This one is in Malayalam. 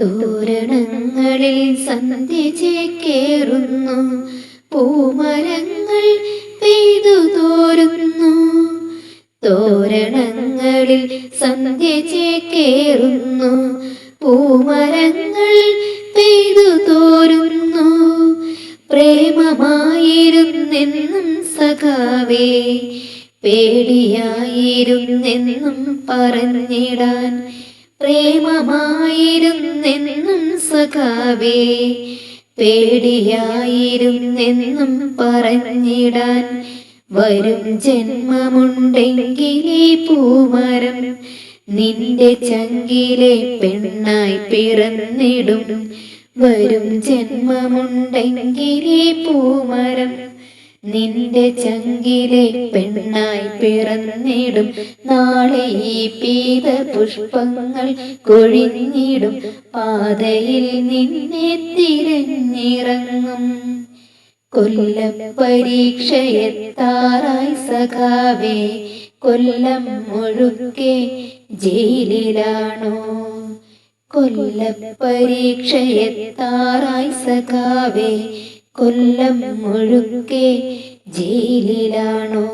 തോരണങ്ങളിൽ സന്ധ്യ ചേക്കേറുന്നു. പൂമരങ്ങൾ പെയ്തു തോരുന്നു. തോരണങ്ങളിൽ സന്ധ്യ ചേക്കേറുന്നു. പൂമരങ്ങൾ പെയ്തു തോരുന്നു. പ്രേമമായിരുന്നെന്നും സഖാവേ പേടിയായിരുന്നെന്നും പറഞ്ഞിടാൻ പ്രേമമായിരുന്നെന്നും സഖാവേ പേടിയായിരുന്നെന്നും പറഞ്ഞിടാൻ വരും ജന്മമുണ്ടെങ്കിലേ പൂമരം. നിന്റെ ചങ്കിലെ പെണ്ണായി പിറന്നിടും. വരും ജന്മമുണ്ടെങ്കിലേ പൂമരം. നിന്റെ ചങ്കിലെ പെണ്ണായി പിറന്നിടും. നാളെ ഈ പീത പുഷ്പങ്ങൾ കൊഴിഞ്ഞിടും. പാതയിൽ നിന്നെ തിരഞ്ഞിറങ്ങും. കൊല്ലം പരീക്ഷയെത്താറായി സഖാവേ കൊല്ലം മുഴുക്കെ ജയിലിലാണോ? കൊല്ലം പരീക്ഷയെത്താറായി സഖാവേ കൊല്ലം മുഴുക്കെ ജയിലിലാണോ?